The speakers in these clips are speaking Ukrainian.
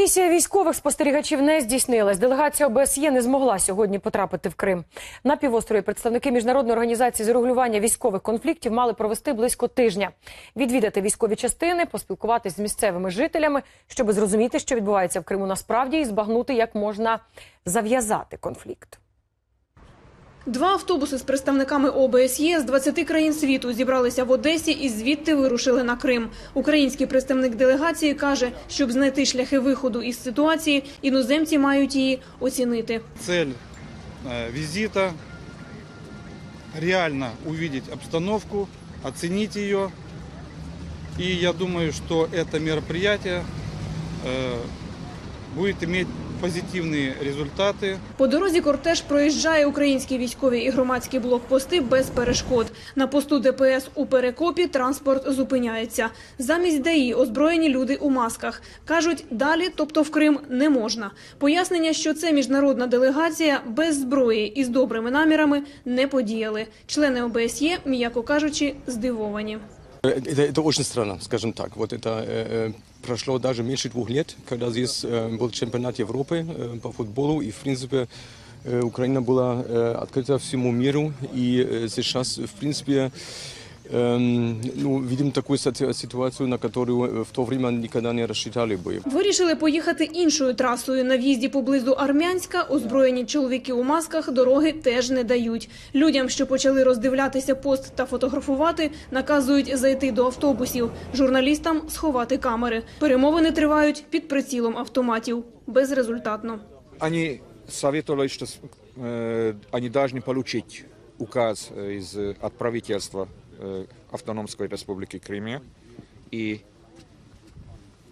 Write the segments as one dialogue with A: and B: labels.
A: Місія військових спостерігачів не здійснилась. Делегація ОБСЄ не змогла сьогодні потрапити в Крим. На півострові представники міжнародної організації з регулювання військових конфліктів мали провести близько тижня, відвідати військові частини, поспілкуватись з місцевими жителями, щоб зрозуміти, що відбувається в Криму насправді, і збагнути, як можна зав'язати конфлікт.
B: Два автобуси з представниками ОБСЄ з 20 країн світу зібралися в Одесі і звідти вирушили на Крим. Український представник делегації каже, щоб знайти шляхи виходу із ситуації, іноземці мають її оцінити.
C: Цель э, визита – реально увидеть обстановку, оценить ее. И я думаю, что это мероприятие э, будет иметь позитивные результаты.
B: По дорозі кортеж проїжджає українські військові і громадські блокпости без перешкод. На посту ДПС у Перекопі транспорт зупиняється. Замість ДАІ озброєні люди у масках. Кажуть, далі, тобто в Крим, не можна. Пояснення, що це міжнародна делегація без зброї і з добрими намірами не подіяли. Члени ОБСЄ, м'яко кажучи, здивовані.
D: Это, это очень странно, скажем так. Вот это э, э, прошло даже меньше двух лет, когда здесь э, был чемпионат Европы э, по футболу, и в принципе э, Украина была э, открыта всему миру, и э, сейчас в принципе эм, ну, видим такую сити- ситуацию, на которую э, в то время никогда не рассчитали бы.
B: Вирішили поїхати іншою трасою. На в'їзді поблизу Армянська озброєні чоловіки у масках дороги теж не дають. Людям, що почали роздивлятися пост та фотографувати, наказують зайти до автобусів. Журналістам сховати камери. Перемовини тривають під прицілом автоматів. Безрезультатно.
E: Они советовали, что э, они должны получить указ э, из, э, от правительства э, Автономской Республики Крым. И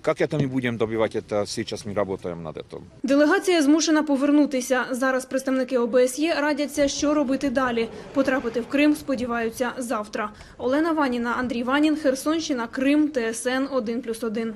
E: как это мы будем добивать это, сейчас мы работаем над этим.
B: Делегація змушена повернутися. Зараз представники ОБСЄ радяться, що робити далі. Потрапити в Крим сподіваються завтра. Олена Ваніна, Андрій Ванін, Херсонщина, Крим, ТСН 1+,1.